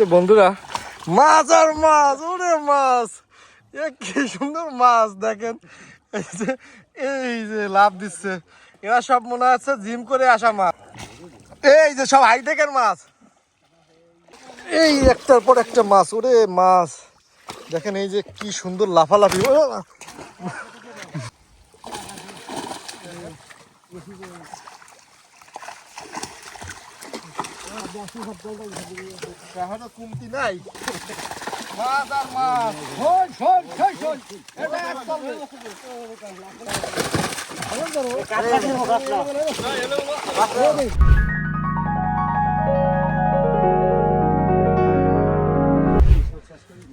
যে বন্ধুরা মাছ আর মাছ, ওরে মাছ। এ কি সুন্দর মাছ, দেখেন। এই যে এই যে লাভ দিচ্ছে। এরা সব মনে হচ্ছে জিম করে আসা মাছ। এই যে সব হাইটেকের মাছ। এই একটার পর একটা মাছ, ওরে মাছ। দেখেন এই যে কি সুন্দর লাফালাফি। ও। এখনও কমতি নাই? মাছ আর মাছ শোন শোন শোন শোন। এটা একদম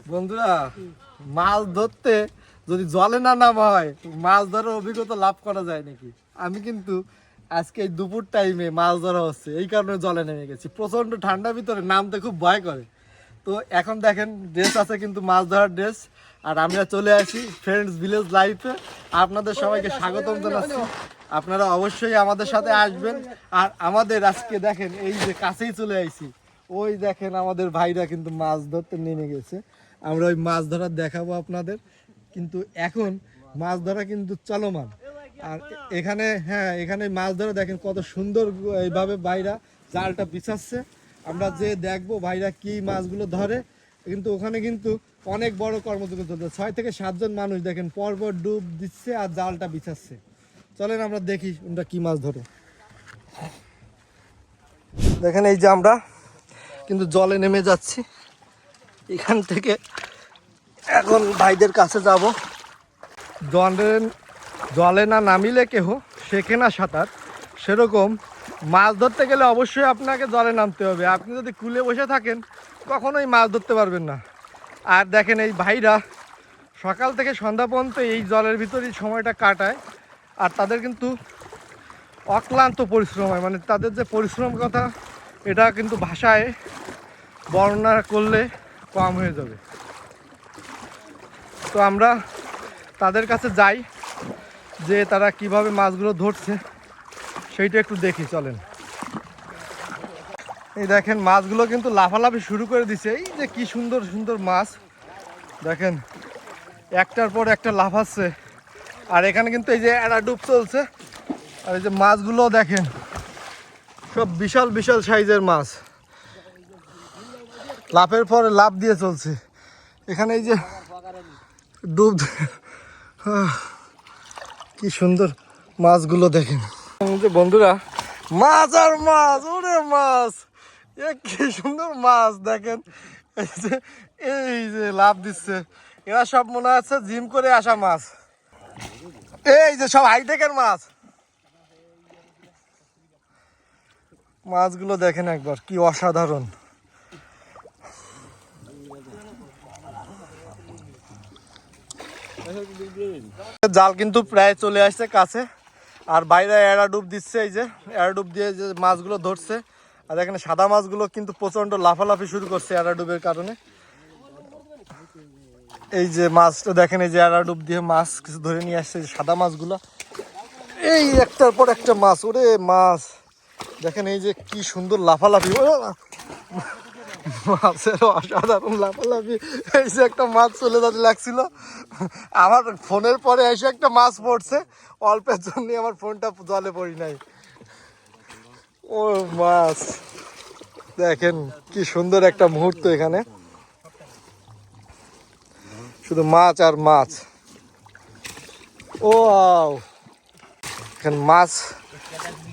বন্ধুরা মাছ ধরতে যদি জলে না নামা হয় মাছ ধরার অভিজ্ঞতা লাভ করা যায় নাকি? আমি কিন্তু আজকে এই দুপুর টাইমে মাছ ধরা হচ্ছে এই কারণে জলে নেমে গেছি। প্রচণ্ড ঠান্ডার ভিতরে নামতে খুব ভয় করে। তো এখন দেখেন ড্রেস আছে কিন্তু মাছ ধরার ড্রেস আর আমরা চলে আসি ফ্রেন্ডস ভিলেজ লাইফে আপনাদের সবাইকে স্বাগতম জানাচ্ছি। আপনারা অবশ্যই আমাদের সাথে আসবেন। আর আমাদের আজকে দেখেন এই যে কাছেই চলে আইছি। ওই দেখেন আমাদের ভাইরা কিন্তু মাছ ধরতে নেমে গেছে। আমরা ওই মাছ ধরা দেখাবো আপনাদের। কিন্তু এখন মাছ ধরা কিন্তু চলমান। আর এখানে হ্যাঁ এখানে মাছ ধরে দেখেন কত সুন্দর এইভাবে ভাইরা জালটা বিছাচ্ছে। আমরা যে দেখব ভাইরা কি মাছগুলো ধরে কিন্তু ওখানে কিন্তু অনেক বড় কর্মযোগ্য চলছে ছয় থেকে সাতজন মানুষ দেখেন পরপর ডুব দিচ্ছে আর জালটা বিছাচ্ছে। চলেন আমরা দেখি ওটা কি মাছ ধরে। দেখেন এই যে আমরা কিন্তু জলে নেমে যাচ্ছি। এখান থেকে এখন ভাইদের কাছে যাব। জলে জলে না নামিলে কেহ? শেখে না সাঁতার। সেরকম মাছ ধরতে গেলে অবশ্যই আপনাকে জলে নামতে হবে। আপনি যদি কুলে বসে থাকেন, কখনোই মাছ ধরতে পারবেন না। আর দেখেন এই ভাইরা, সকাল থেকে সন্ধ্যা পর্যন্ত এই জলের ভিতরেই সময়টা কাটায়। আর তাদের কিন্তু অক্লান্ত পরিশ্রম হয়। মানে তাদের যে পরিশ্রম কথা, এটা কিন্তু ভাষায় বর্ণনা করলে কম হয়ে যাবে। তো আমরা তাদের কাছে যাই। যে তারা কীভাবে মাছগুলো ধরছে, সেইটা একটু দেখি, চলেন। এই দেখেন, মাছগুলো কিন্তু লাফালাফি শুরু করে দিছে। এই যে কি সুন্দর সুন্দর মাছ। দেখেন, একটার পর একটা লাফাচ্ছে। আর এখানে কিন্তু এই যে একটা ডুব চলছে। আর এই যে মাছগুলো দেখেন, সব বিশাল বিশাল সাইজের মাছ। লাফের পরে লাভ দিয়ে চলছে। এখানে এই যে ডুব কি সুন্দর মাছগুলো দেখেন। বন্ধুরা মাছ আর মাছ ওরে মাছ। এ কি সুন্দর মাছ দেখেন। এই যে এই যে লাভ দিচ্ছে। এরা সব মনে হচ্ছে জিম করে আসা মাছ। এই যে সব হাইটেকের মাছ। মাছগুলো দেখেন একবার কি অসাধারণ। জাল কিন্তু প্রায় চলে আসছে কাছে। আর বাইরে এড়া ডুব দিচ্ছে এই যে এড়া ডুব দিয়ে যে মাছগুলো ধরছে। আর এখানে সাদা মাছগুলো কিন্তু প্রচণ্ড লাফালাফি শুরু করছে এড়া ডুবের কারণে। এই যে মাছটা দেখেন, এই যে এড়া ডুব দিয়ে মাছ কিছু ধরে নিয়ে আসছে সাদা মাছগুলো। এই একটার পর একটা মাছ, ওরে মাছ। দেখেন এই যে কি সুন্দর লাফালাফি। মাছের অসাধারণ লাফালাফি। এই যে একটা মাছ চলে যেতে লাগছিল। আমার ফোনের পরে এসে একটা মাছ পড়ছে। অল্পের জন্য আমার ফোনটা জলে পড়ি নাই। ও মাছ। দেখেন কি সুন্দর একটা মুহূর্ত এখানে। শুধু মাছ আর মাছ। ও। এখানে মাছ,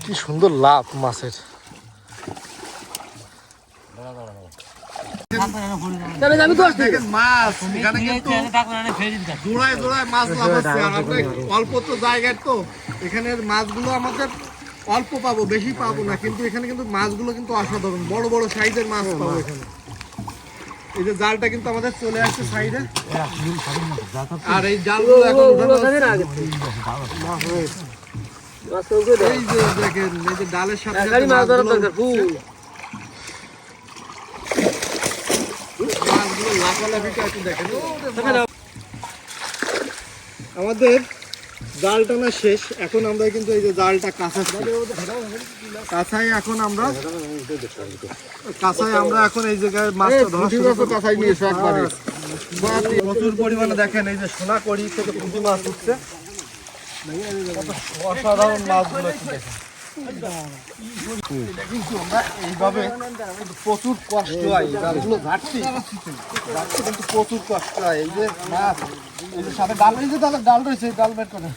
কি সুন্দর লাভ মাছের। আমি দোষ দেখেন মাছ এখানে কিন্তু জোড়ায় জোড়ায় মাছ লাফাচ্ছে আর আমরা অল্প তো জায়গায় তো এখানের মাছগুলো আমাদের অল্প পাবো বেশি পাবো না কিন্তু এখানে কিন্তু মাছগুলো কিন্তু অসাধারণ বড় বড় সাইজের মাছ পাবো এখানে এই যে জালটা কিন্তু আমাদের চলে আসছে সাইডে আর এই জালগুলো এখন এই যে দেখেন এই যে ডালের সাথে সাথে মাছ ধরার দরকার ফুল মাছগুলো লাফালাফিটা একটু দেখেন আমাদের জাল টানা শেষ। এখন আমরা কিন্তু এই যে জালটা কাঁচাচ্ছি। কাঁচাই এখন আমরা কাঁচাই আমরা এখন এই জায়গায় মাছটা ধরা কাঁচাই নিয়ে একবারে। প্রচুর পরিমাণে দেখেন এই যে সোনা করি থেকে পুঁটি মাছ উঠছে। অসাধারণ মাছগুলো দেখেন। এইভাবে প্রচুর কষ্ট হয় কিন্তু প্রচুর কষ্ট হয়, এই যে সাথে ডাল তাহলে ডাল রয়েছে ডাল করে।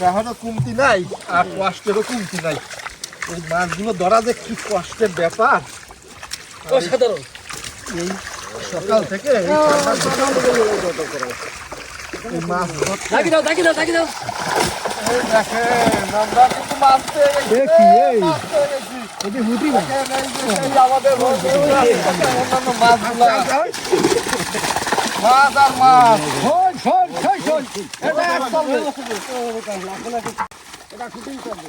হ্যাঁ কমতি নাই, আর কষ্টেরও কমতি নাই। এই মাছগুলো ধরা যে কি কষ্টের ব্যাপার অসাধারণ এই সকাল থেকে মাছ থাকি দাও থাকি দাও থাকি দাও। এটি শুটিং করবে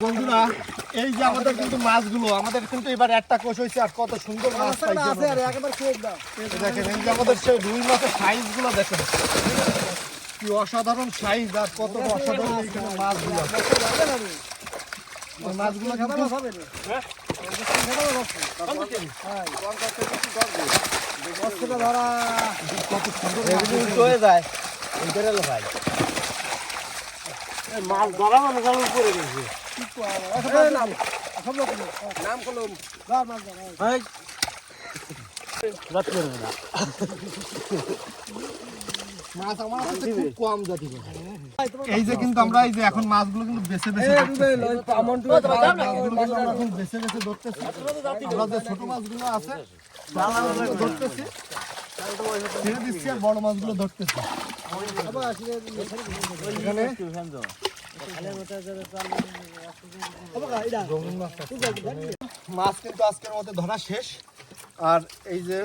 বন্ধুরা এই যে আমাদের কিন্তু মাছগুলো আমাদের কিন্তু এবার একটা কোষ হয়েছে আর কত সুন্দর মাছ পাইছে দেখেন এই যে আমাদের সেই রুই মাছের সাইজগুলো দেখেন। কি অসাধারণ সাইজ আর কত অসাধারণ এইখানে মাছগুলো। মাছগুলো কিন্তু হয়ে? যায়। মাছ ধরা মানে সব উপরে গেছে। নাম কলম মাছ আমার কাছে খুব কম জাতি এই যে কিন্তু আমরা এই যে এখন মাছগুলো কিন্তু বেছে বেছে এখন বেছে বেছে ধরতেছি। আমরা যে ছোট মাছগুলো আছে ধরতেছি। ছেড়ে দিচ্ছি আর বড় মাছগুলো ধরতেছি। এখানে মাছ কিন্তু আজকের মতো ধরা শেষ। আর এই যে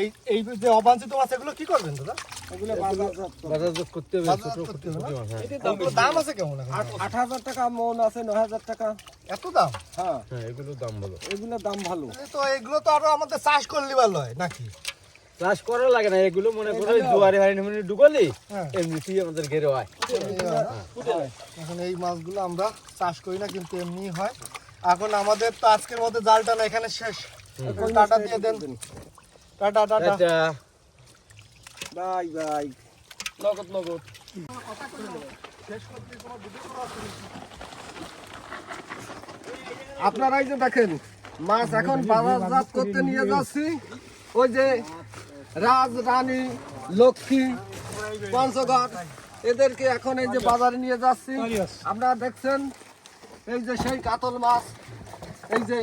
এই এই যে অবাঞ্ছিত মাছ এগুলো কি করবেন দাদা? বাজারজাত করতে হবে করতে হবে দাম আছে কেমন আট হাজার টাকা মন আছে নয় হাজার টাকা। এত দাম? হ্যাঁ। হ্যাঁ এগুলোর দাম ভালো। এগুলোর দাম ভালো। তো এগুলো তো আরও আমাদের চাষ করলে ভালো হয় নাকি? চাষ করা লাগে না এগুলো মনে করো মানে হ্যাঁ। এমনিতেই আমাদের ঘেরে হয় এখন এই মাছগুলো আমরা চাষ করি না কিন্তু এমনি হয়। এখন আমাদের তো আজকের মধ্যে জালটা না এখানে শেষ। এখন টাটা দিয়ে দেন। Tata tata. Bye bye. নগদ নগদ। আপনারা এই যে দেখেন মাছ এখন বাজারজাত করতে নিয়ে যাচ্ছি। ওই যে রাজ রানী লক্ষ্মী পঞ্চগড় এদেরকে এখন এই যে বাজারে নিয়ে যাচ্ছি। আপনারা দেখছেন এই যে সেই কাতল মাছ এই যে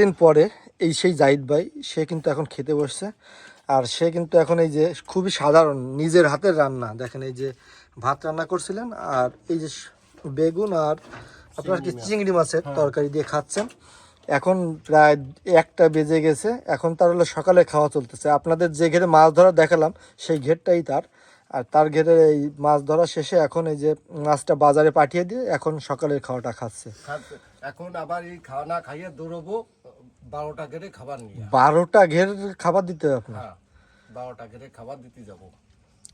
দিন পরে এই সেই জাহিদ ভাই সে কিন্তু এখন খেতে বসছে। আর সে কিন্তু এখন এই যে খুবই সাধারণ নিজের হাতের রান্না। দেখেন এই যে ভাত রান্না করছিলেন আর এই যে বেগুন আর আপনার কি চিংড়ি মাছের তরকারি দিয়ে খাচ্ছেন। এখন প্রায় একটা বেজে গেছে। এখন তার হলো সকালে খাওয়া চলতেছে। আপনাদের যে ঘেরে মাছ ধরা দেখালাম সেই ঘেরটাই তার। আর তার ঘেরে এই মাছ ধরা শেষে এখন এই যে মাছটা বাজারে পাঠিয়ে দিয়ে এখন সকালের খাওয়াটা খাচ্ছে। এখন আবার এই খাওয়া খাইয়ে দৌড়বো বারোটা গেড়ে খাবার নিয়ে বারোটা ঘের খাবার দিতে হবে আপনার? হ্যাঁ বারোটা গেড়ে খাবার দিতে যাব।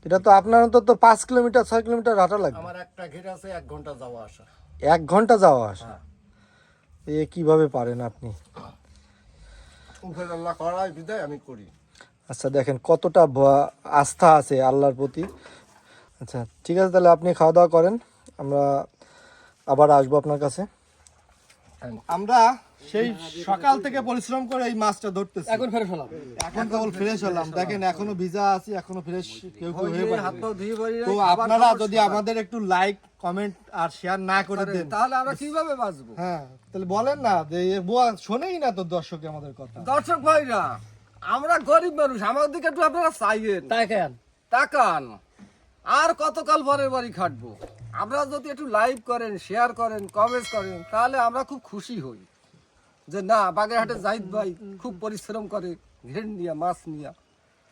এটা তো আপনার অন্তত পাঁচ কিলোমিটার ছয় কিলোমিটার হাঁটা লাগবে। আমার একটা ঘের আছে এক ঘণ্টা যাওয়া আসা। এক ঘণ্টা যাওয়া আসা? হ্যাঁ। এ কীভাবে পারেন আপনি? উপরে আল্লাহ করাই বিদায় আমি করি। আচ্ছা দেখেন কতটা আস্থা আছে আল্লাহর প্রতি। আচ্ছা ঠিক আছে তাহলে আপনি খাওয়া দাওয়া করেন। আমরা আবার আসব আপনার কাছে। আমরা সেই সকাল থেকে পরিশ্রম করে এই মাছটা ধরতেছি। এখন ফেরে ফেলাম। এখন কেবল ফ্রেশ হলাম। দেখেন এখনও ভিজা আছি এখনও ফ্রেশ কেউ কেউ হয়ে পারে তো আপনারা যদি আমাদের একটু লাইক কমেন্ট আর শেয়ার না করে দেন। তাহলে আমরা কীভাবে বাঁচবো? হ্যাঁ তাহলে বলেন না যে বুয়া শোনেই না তো দর্শক আমাদের কথা। দর্শক ভাইরা আমরা গরিব মানুষ আমাদের দিকে একটু আপনারা চাইয়েন। তাকান। তাকান। আর কতকাল পরের বাড়ি খাটবো? আপনারা যদি একটু লাইভ করেন শেয়ার করেন কমেন্ট করেন তাহলে আমরা খুব খুশি হই। যে না বাগেরহাটে জাহিদ ভাই খুব পরিশ্রম করে ঘেন নিয়ে মাছ নিয়ে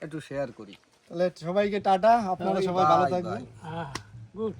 একটু শেয়ার করি। তাহলে সবাইকে টাটা আপনারা সবাই ভালো থাকবেন। গুড